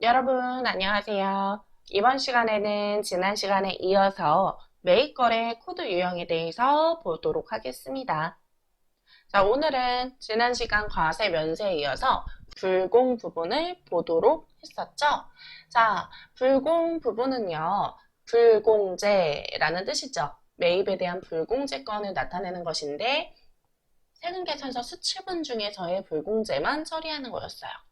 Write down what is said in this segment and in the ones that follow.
여러분, 안녕하세요. 이번 시간에는 지난 시간에 이어서 매입거래 코드 유형에 대해서 보도록 하겠습니다. 자, 오늘은 지난 시간 과세 면세에 이어서 불공 부분을 보도록 했었죠. 자, 불공 부분은요, 불공제라는 뜻이죠. 매입에 대한 불공제권을 나타내는 것인데, 세금계산서 수치분 중에서의 불공제만 처리하는 거였어요.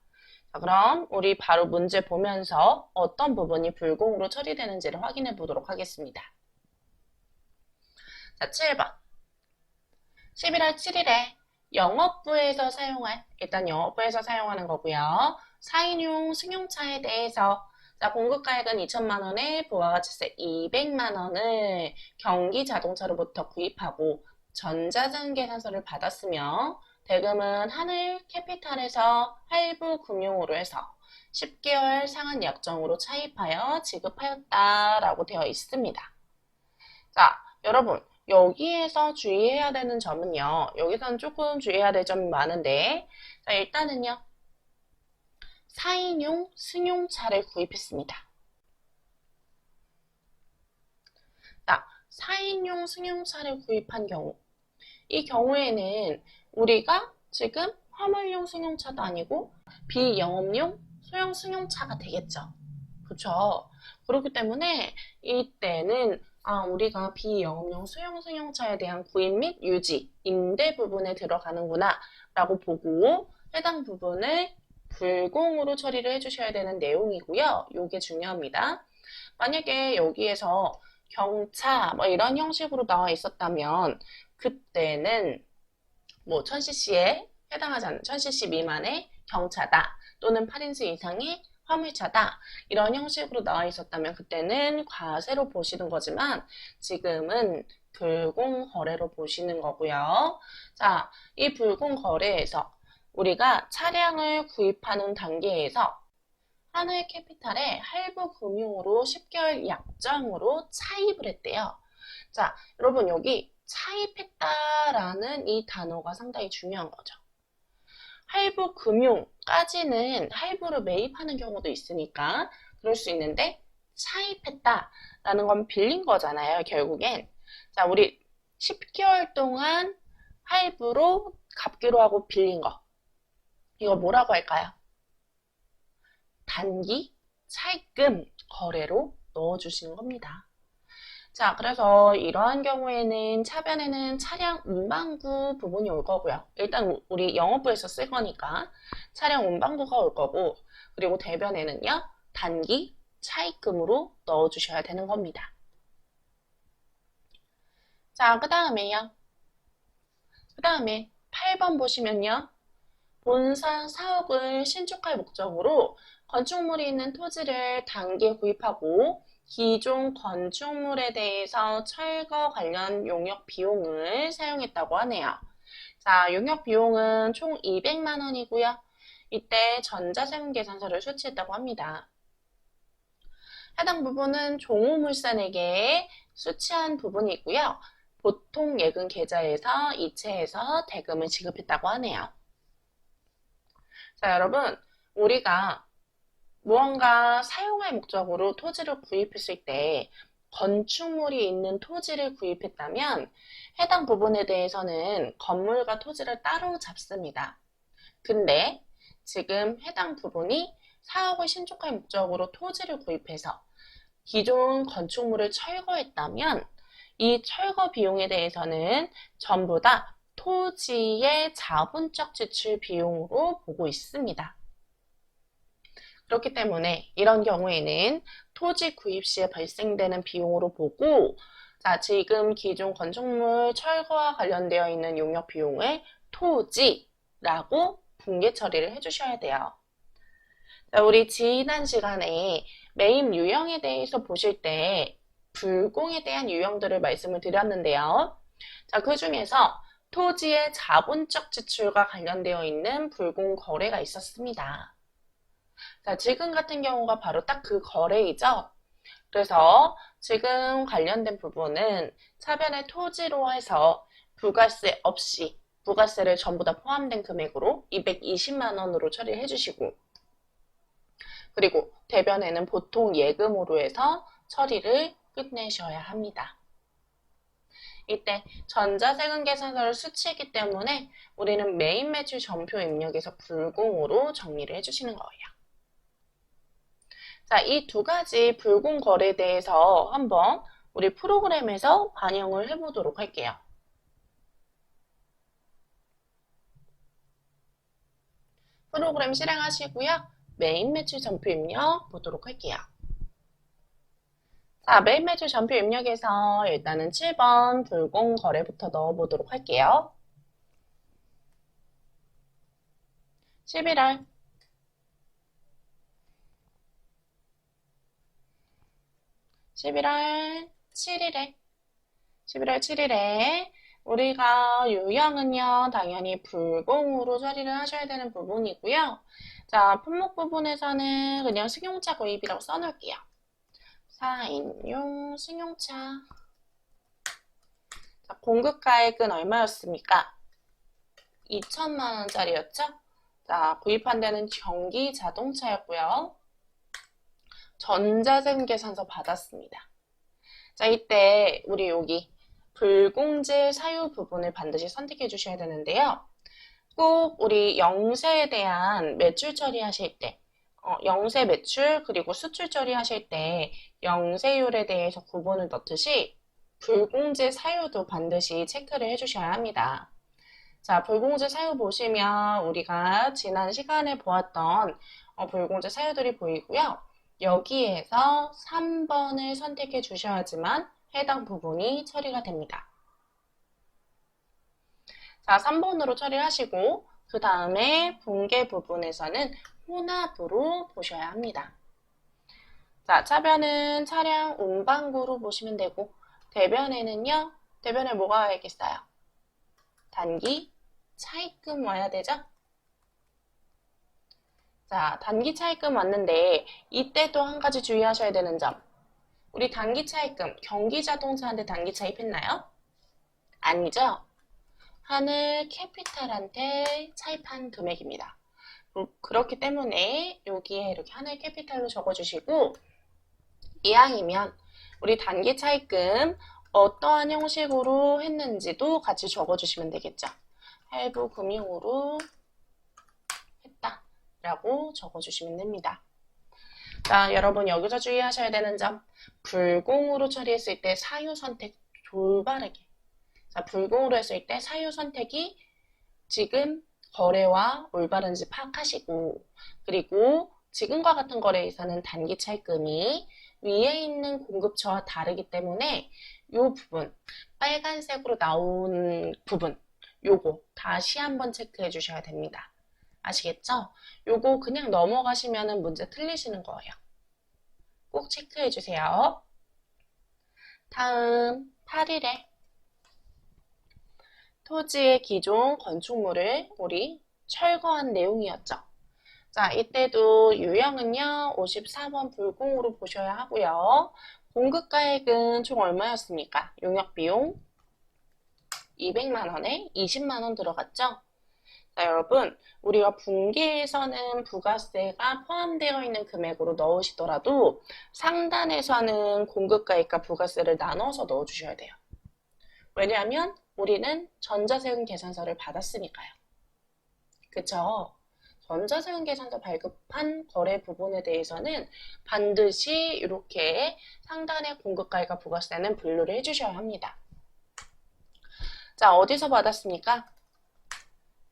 자, 그럼 우리 바로 문제 보면서 어떤 부분이 불공으로 처리되는지를 확인해 보도록 하겠습니다. 자, 7번. 11월 7일에 영업부에서 사용할, 일단 영업부에서 사용하는 거고요. 4인용 승용차에 대해서 자, 공급가액은 2천만 원에 부가가치세 200만 원을 경기 자동차로부터 구입하고 전자증 계산서를 받았으며 대금은 하늘 캐피탈에서 할부 금융으로 해서 10개월 상한 약정으로 차입하여 지급하였다라고 되어 있습니다. 자, 여러분 여기에서 주의해야 되는 점은요. 여기서는 조금 주의해야 될 점이 많은데 자, 일단은요. 4인용 승용차를 구입했습니다. 자, 4인용 승용차를 구입한 경우 이 경우에는 우리가 지금 화물용 승용차도 아니고 비영업용 소형 승용차가 되겠죠. 그렇죠? 그렇기 때문에 이때는 아, 우리가 비영업용 소형 승용차에 대한 구입 및 유지, 임대 부분에 들어가는구나 라고 보고 해당 부분을 불공으로 처리를 해주셔야 되는 내용이고요. 이게 중요합니다. 만약에 여기에서 경차 뭐 이런 형식으로 나와 있었다면 그때는 뭐 1000cc에 해당하지 않는 1000cc 미만의 경차다 또는 8인승 이상의 화물차다 이런 형식으로 나와 있었다면 그때는 과세로 보시는 거지만 지금은 불공 거래로 보시는 거고요. 자, 이 불공 거래에서 우리가 차량을 구입하는 단계에서 하늘 캐피탈에 할부 금융으로 10개월 약정으로 차입을 했대요. 자, 여러분 여기 차입했다라는 이 단어가 상당히 중요한 거죠. 할부 금융까지는 할부를 매입하는 경우도 있으니까 그럴 수 있는데 차입했다라는 건 빌린 거잖아요, 결국엔. 자, 우리 10개월 동안 할부로 갚기로 하고 빌린 거. 이거 뭐라고 할까요? 단기 차입금 거래로 넣어주시는 겁니다. 자, 그래서 이러한 경우에는 차변에는 차량 운반구 부분이 올 거고요. 일단 우리 영업부에서 쓸 거니까 차량 운반구가 올 거고 그리고 대변에는요. 단기 차입금으로 넣어주셔야 되는 겁니다. 자, 그 다음에요. 그 다음에 8번 보시면요. 본사 사업을 신축할 목적으로 건축물이 있는 토지를 단기 구입하고 기존 건축물에 대해서 철거 관련 용역 비용을 사용했다고 하네요. 자, 용역 비용은 총 200만 원이고요. 이때 전자세금 계산서를 수취했다고 합니다. 해당 부분은 종우물산에게 수취한 부분이고요. 보통 예금 계좌에서 이체해서 대금을 지급했다고 하네요. 자, 여러분, 우리가 무언가 사용할 목적으로 토지를 구입했을 때 건축물이 있는 토지를 구입했다면 해당 부분에 대해서는 건물과 토지를 따로 잡습니다. 근데 지금 해당 부분이 사업을 신축할 목적으로 토지를 구입해서 기존 건축물을 철거했다면 이 철거 비용에 대해서는 전부 다 토지의 자본적 지출 비용으로 보고 있습니다. 그렇기 때문에 이런 경우에는 토지 구입 시에 발생되는 비용으로 보고 자, 지금 기존 건축물 철거와 관련되어 있는 용역 비용을 토지라고 분계 처리를 해주셔야 돼요. 자, 우리 지난 시간에 매입 유형에 대해서 보실 때 불공에 대한 유형들을 말씀을 드렸는데요. 자, 그 중에서 토지의 자본적 지출과 관련되어 있는 불공 거래가 있었습니다. 자, 지금 같은 경우가 바로 딱 그 거래이죠. 그래서 지금 관련된 부분은 차변의 토지로 해서 부가세 없이 부가세를 전부 다 포함된 금액으로 220만 원으로 처리해 주시고 그리고 대변에는 보통 예금으로 해서 처리를 끝내셔야 합니다. 이때 전자세금 계산서를 수치했기 때문에 우리는 메인 매출 전표 입력에서 불공으로 정리를 해주시는 거예요. 자, 이 두 가지 불공 거래에 대해서 한번 우리 프로그램에서 반영을 해보도록 할게요. 프로그램 실행하시고요. 메인 매출 전표 입력 보도록 할게요. 자, 메인 매출 전표 입력에서 일단은 7번 불공 거래부터 넣어보도록 할게요. 11월 11월 7일에 11월 7일에 우리가 유형은요 당연히 불공으로 처리를 하셔야 되는 부분이고요. 자 품목 부분에서는 그냥 승용차 구입이라고 써놓을게요. 4인용 승용차 자, 공급가액은 얼마였습니까? 2천만 원짜리였죠? 자 구입한 데는 전기 자동차였고요. 전자세금 계산서 받았습니다. 자, 이때 우리 여기 불공제 사유 부분을 반드시 선택해 주셔야 되는데요. 꼭 우리 영세에 대한 매출 처리하실 때, 어, 영세 매출 그리고 수출 처리하실 때 영세율에 대해서 구분을 넣듯이 불공제 사유도 반드시 체크를 해주셔야 합니다. 자, 불공제 사유 보시면 우리가 지난 시간에 보았던 어, 불공제 사유들이 보이고요. 여기에서 3번을 선택해 주셔야지만 해당 부분이 처리가 됩니다. 자, 3번으로 처리하시고 그 다음에 분계 부분에서는 혼합으로 보셔야 합니다. 자, 차변은 차량 운반구로 보시면 되고 대변에는요. 대변에 뭐가 와야겠어요? 단기 차입금 와야 되죠? 자, 단기 차입금 왔는데 이때 또 한 가지 주의하셔야 되는 점. 우리 단기 차입금 경기자동차한테 단기 차입했나요? 아니죠. 하늘 캐피탈한테 차입한 금액입니다. 그렇기 때문에 여기에 이렇게 하늘 캐피탈로 적어주시고 이왕이면 우리 단기 차입금 어떠한 형식으로 했는지도 같이 적어주시면 되겠죠. 할부 금융으로 라고 적어주시면 됩니다. 자, 여러분 여기서 주의하셔야 되는 점 불공으로 처리했을 때 사유 선택 돌바르게 자, 불공으로 했을 때 사유 선택이 지금 거래와 올바른지 파악하시고 그리고 지금과 같은 거래에서는 단기 차입금이 위에 있는 공급처와 다르기 때문에 이 부분 빨간색으로 나온 부분 요거 다시 한번 체크해 주셔야 됩니다. 아시겠죠? 요거 그냥 넘어가시면 문제 틀리시는 거예요. 꼭 체크해 주세요. 다음 8일에 토지의 기존 건축물을 우리 철거한 내용이었죠. 자, 이때도 유형은요, 54번 불공으로 보셔야 하고요. 공급가액은 총 얼마였습니까? 용역비용 200만원에 20만원 들어갔죠? 자, 여러분, 우리가 분기에서는 부가세가 포함되어 있는 금액으로 넣으시더라도 상단에서는 공급가액과 부가세를 나눠서 넣어주셔야 돼요. 왜냐하면 우리는 전자세금 계산서를 받았으니까요. 그쵸? 전자세금 계산서 발급한 거래 부분에 대해서는 반드시 이렇게 상단의 공급가액과 부가세는 분류를 해주셔야 합니다. 자, 어디서 받았습니까?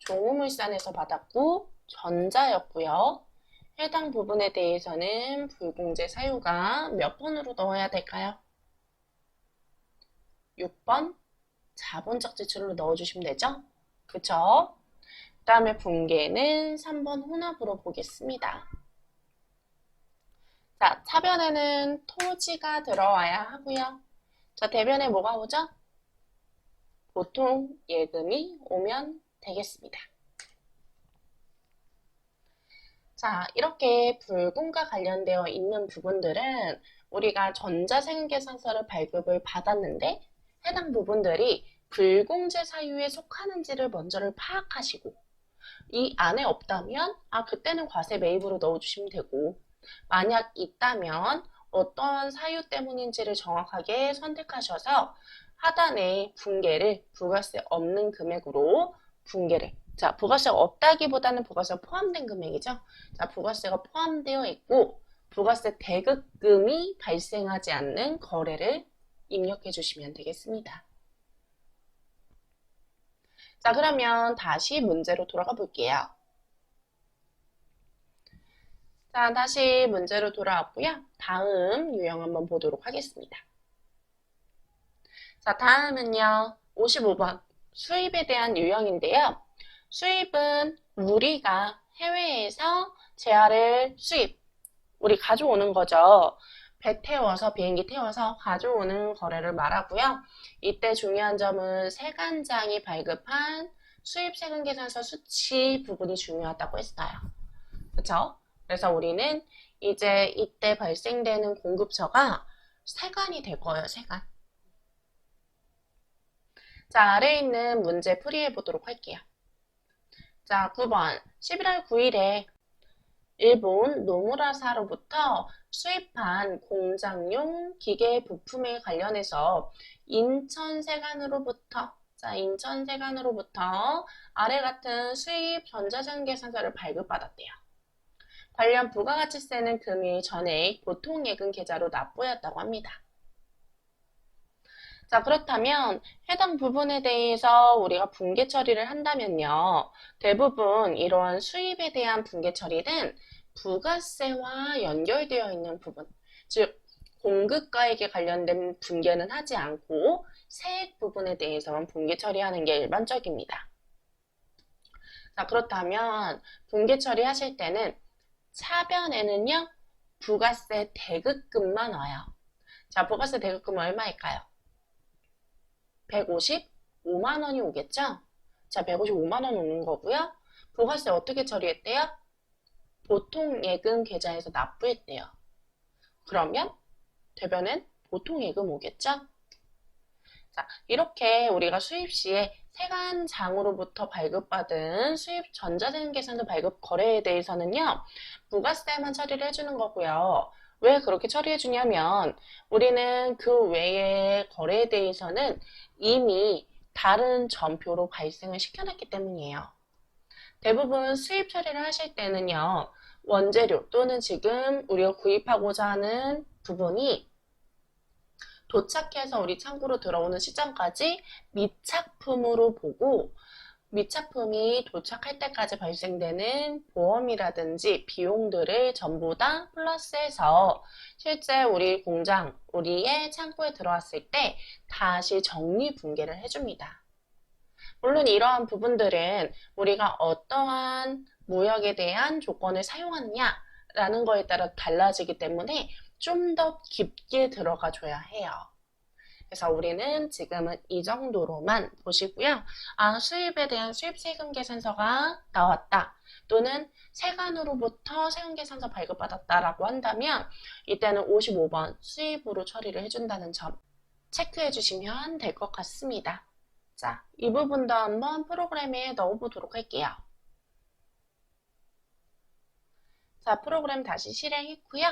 종우물산에서 받았고 전자였고요. 해당 부분에 대해서는 불공제 사유가 몇 번으로 넣어야 될까요? 6번 자본적 지출로 넣어주시면 되죠? 그쵸? 그 다음에 분계는 3번 혼합으로 보겠습니다. 자, 차변에는 토지가 들어와야 하고요. 자, 대변에 뭐가 오죠? 보통 예금이 오면 되겠습니다. 자, 이렇게 불공과 관련되어 있는 부분들은 우리가 전자세금계산서를 발급을 받았는데 해당 부분들이 불공제 사유에 속하는지를 먼저를 파악하시고 이 안에 없다면 아 그때는 과세 매입으로 넣어주시면 되고 만약 있다면 어떤 사유 때문인지를 정확하게 선택하셔서 하단에 분계를 부가세 없는 금액으로 분계를 자, 부가세가 없다기보다는 부가세가 포함된 금액이죠. 자, 부가세가 포함되어 있고 부가세 대급금이 발생하지 않는 거래를 입력해 주시면 되겠습니다. 자, 그러면 다시 문제로 돌아가 볼게요. 자, 다시 문제로 돌아왔고요. 다음 유형 한번 보도록 하겠습니다. 자, 다음은요. 55번 수입에 대한 유형인데요. 수입은 우리가 해외에서 재화를 수입, 우리 가져오는 거죠. 배 태워서 비행기 태워서 가져오는 거래를 말하고요. 이때 중요한 점은 세관장이 발급한 수입 세금 계산서 수치 부분이 중요하다고 했어요. 그렇죠? 그래서 우리는 이제 이때 발생되는 공급처가 세관이 될 거예요. 세관. 자, 아래에 있는 문제 풀이해 보도록 할게요. 자, 9번. 11월 9일에 일본 노무라사로부터 수입한 공장용 기계 부품에 관련해서 인천세관으로부터 자, 인천세관으로부터 아래 같은 수입 전자전 계산서를 발급받았대요. 관련 부가가치세는 금일 전액 보통예금 계좌로 납부했다고 합니다. 자, 그렇다면 해당 부분에 대해서 우리가 분계 처리를 한다면요. 대부분 이러한 수입에 대한 분계 처리는 부가세와 연결되어 있는 부분, 즉 공급가액에 관련된 분계는 하지 않고 세액 부분에 대해서만 분계 처리하는 게 일반적입니다. 자, 그렇다면 분계 처리하실 때는 차변에는요, 부가세 대급금만 와요. 자, 부가세 대급금 얼마일까요? 155만 원이 오겠죠? 자, 155만 원 오는 거고요. 부가세 어떻게 처리했대요? 보통 예금 계좌에서 납부했대요. 그러면 대변은 보통 예금 오겠죠? 자, 이렇게 우리가 수입 시에 세관장으로부터 발급받은 수입 전자세금 계산서 발급 거래에 대해서는요, 부가세만 처리를 해주는 거고요. 왜 그렇게 처리해 주냐면, 우리는 그 외의 거래에 대해서는 이미 다른 전표로 발생을 시켜놨기 때문이에요. 대부분 수입 처리를 하실 때는요, 원재료 또는 지금 우리가 구입하고자 하는 부분이 도착해서 우리 창고로 들어오는 시점까지 미착품으로 보고 미착품이 도착할 때까지 발생되는 보험이라든지 비용들을 전부 다 플러스해서 실제 우리 공장, 우리의 창고에 들어왔을 때 다시 정리 분계를 해줍니다. 물론 이러한 부분들은 우리가 어떠한 무역에 대한 조건을 사용하느냐라는 거에 따라 달라지기 때문에 좀 더 깊게 들어가 줘야 해요. 그래서 우리는 지금은 이 정도로만 보시고요. 아, 수입에 대한 수입 세금 계산서가 나왔다. 또는 세관으로부터 세금계산서 발급받았다라고 한다면 이때는 55번 수입으로 처리를 해준다는 점 체크해 주시면 될 것 같습니다. 자, 이 부분도 한번 프로그램에 넣어보도록 할게요. 자, 프로그램 다시 실행했고요.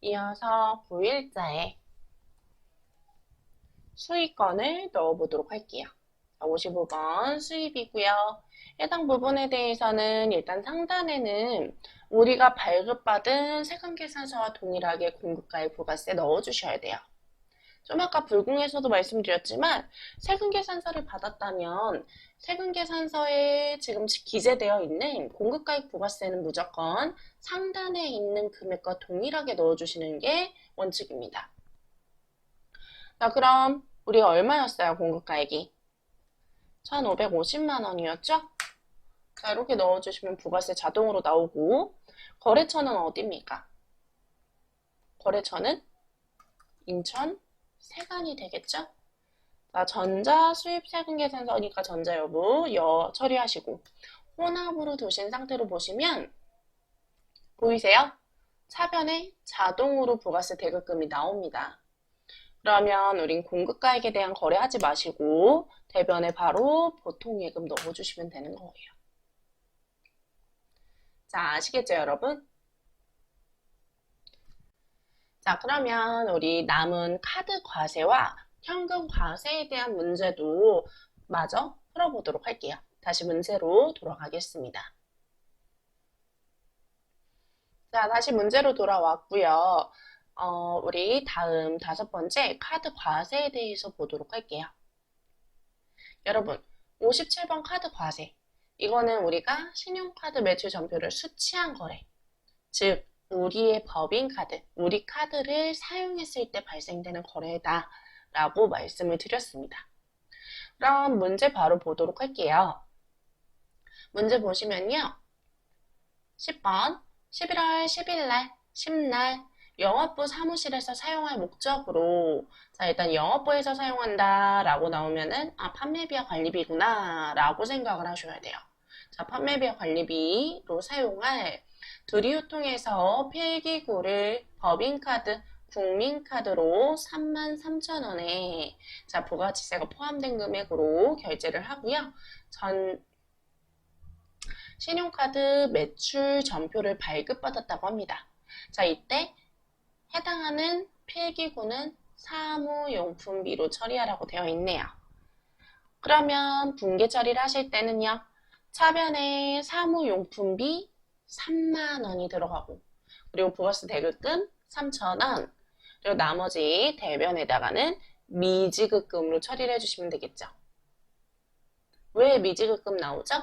이어서 9일자에 수익권을 넣어보도록 할게요. 55번 수입이고요. 해당 부분에 대해서는 일단 상단에는 우리가 발급받은 세금계산서와 동일하게 공급가액 부가세 넣어주셔야 돼요. 좀 아까 불공에서도 말씀드렸지만 세금계산서를 받았다면 세금계산서에 지금 기재되어 있는 공급가액 부가세는 무조건 상단에 있는 금액과 동일하게 넣어주시는 게 원칙입니다. 자, 그럼 우리가 얼마였어요, 공급가액이? 1,550만 원이었죠? 자, 이렇게 넣어주시면 부가세 자동으로 나오고 거래처는 어디입니까? 거래처는 인천 세관이 되겠죠? 자, 전자 수입 세금 계산서니까 전자 여부 여 처리하시고 혼합으로 두신 상태로 보시면 보이세요? 차변에 자동으로 부가세 대급금이 나옵니다. 그러면 우린 공급가액에 대한 거래하지 마시고 대변에 바로 보통 예금 넣어주시면 되는 거예요. 자, 아시겠죠, 여러분? 자, 그러면 우리 남은 카드 과세와 현금 과세에 대한 문제도 마저 풀어보도록 할게요. 다시 문제로 돌아가겠습니다. 자, 다시 문제로 돌아왔고요. 어, 우리 다음 다섯 번째 카드 과세에 대해서 보도록 할게요. 여러분, 57번 카드 과세. 이거는 우리가 신용카드 매출 전표를 수취한 거래. 즉, 우리의 법인카드, 우리 카드를 사용했을 때 발생되는 거래다. 라고 말씀을 드렸습니다. 그럼 문제 바로 보도록 할게요. 문제 보시면요. 10번, 11월 10일 날, 10날, 영업부 사무실에서 사용할 목적으로 자 일단 영업부에서 사용한다 라고 나오면은 아 판매비와 관리비구나 라고 생각을 하셔야 돼요. 자 판매비와 관리비로 사용할 두리우통에서 필기구를 법인카드 국민카드로 33,000원에 자 부가지세가 포함된 금액으로 결제를 하고요. 전 신용카드 매출 전표를 발급받았다고 합니다. 자 이때 해당하는 필기구는 사무용품비로 처리하라고 되어 있네요. 그러면 분계 처리를 하실 때는요. 차변에 사무용품비 3만원이 들어가고 그리고 부가세 대급금 3천원 그리고 나머지 대변에다가는 미지급금으로 처리를 해주시면 되겠죠. 왜 미지급금 나오죠?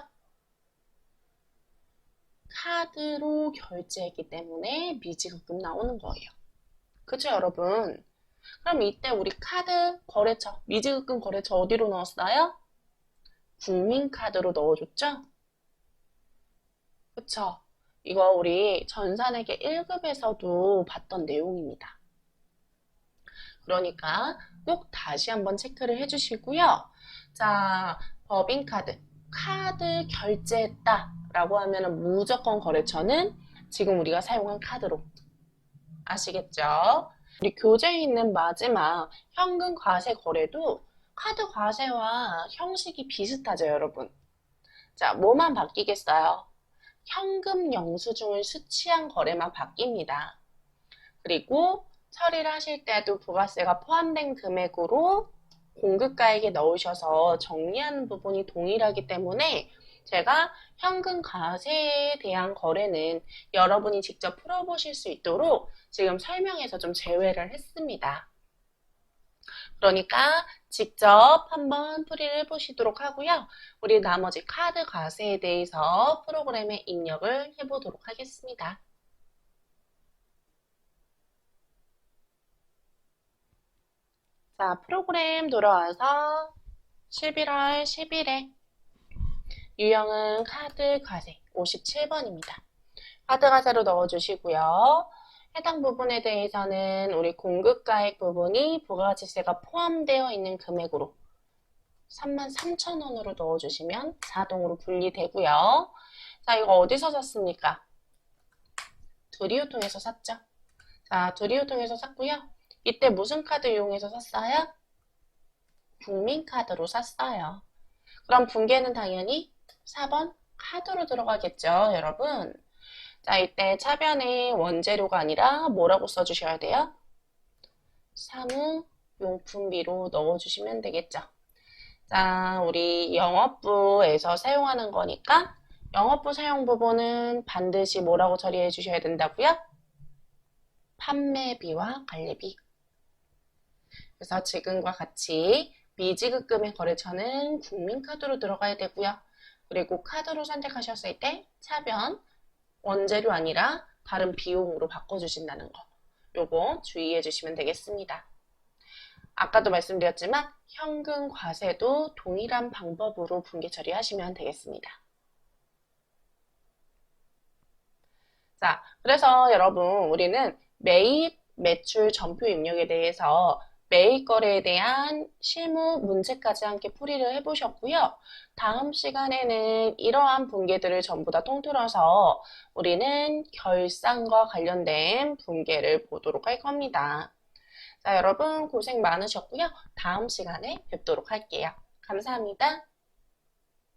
카드로 결제했기 때문에 미지급금 나오는 거예요. 그쵸 여러분? 그럼 이때 우리 카드 거래처, 미지급금 거래처 어디로 넣었어요? 국민카드로 넣어줬죠? 그쵸? 이거 우리 전산회계 1급에서도 봤던 내용입니다. 그러니까 꼭 다시 한번 체크를 해주시고요. 자, 법인카드, 카드 결제했다 라고 하면 무조건 거래처는 지금 우리가 사용한 카드로 아시겠죠? 우리 교재에 있는 마지막 현금 과세 거래도 카드 과세와 형식이 비슷하죠, 여러분? 자, 뭐만 바뀌겠어요? 현금 영수증을 수취한 거래만 바뀝니다. 그리고 처리를 하실 때도 부가세가 포함된 금액으로 공급가액에 넣으셔서 정리하는 부분이 동일하기 때문에 제가 현금 과세에 대한 거래는 여러분이 직접 풀어보실 수 있도록 지금 설명해서 좀 제외를 했습니다. 그러니까 직접 한번 풀이를 해보시도록 하고요. 우리 나머지 카드 과세에 대해서 프로그램에 입력을 해보도록 하겠습니다. 자, 프로그램 돌아와서 11월 10일에 유형은 카드 과세 57번입니다. 카드 과세로 넣어주시고요. 해당 부분에 대해서는 우리 공급가액 부분이 부가지세가 포함되어 있는 금액으로 33,000원으로 넣어주시면 자동으로 분리되고요. 자, 이거 어디서 샀습니까? 두리오통에서 샀죠? 자, 두리오통에서 샀고요. 이때 무슨 카드 이용해서 샀어요? 국민카드로 샀어요. 그럼 분계는 당연히 4번 카드로 들어가겠죠, 여러분? 자, 이때 차변에 원재료가 아니라 뭐라고 써주셔야 돼요? 사무용품비로 넣어주시면 되겠죠. 자, 우리 영업부에서 사용하는 거니까 영업부 사용 부분은 반드시 뭐라고 처리해 주셔야 된다고요? 판매비와 관리비. 그래서 지금과 같이 미지급금의 거래처는 국민카드로 들어가야 되고요. 그리고 카드로 선택하셨을 때 차변 원재료 아니라 다른 비용으로 바꿔주신다는 거. 요거 주의해 주시면 되겠습니다. 아까도 말씀드렸지만 현금 과세도 동일한 방법으로 분계 처리하시면 되겠습니다. 자, 그래서 여러분 우리는 매입 매출 전표 입력에 대해서 매입 거래에 대한 실무 문제까지 함께 풀이를 해보셨고요. 다음 시간에는 이러한 분계들을 전부 다 통틀어서 우리는 결산과 관련된 분계를 보도록 할 겁니다. 자, 여러분 고생 많으셨고요. 다음 시간에 뵙도록 할게요. 감사합니다.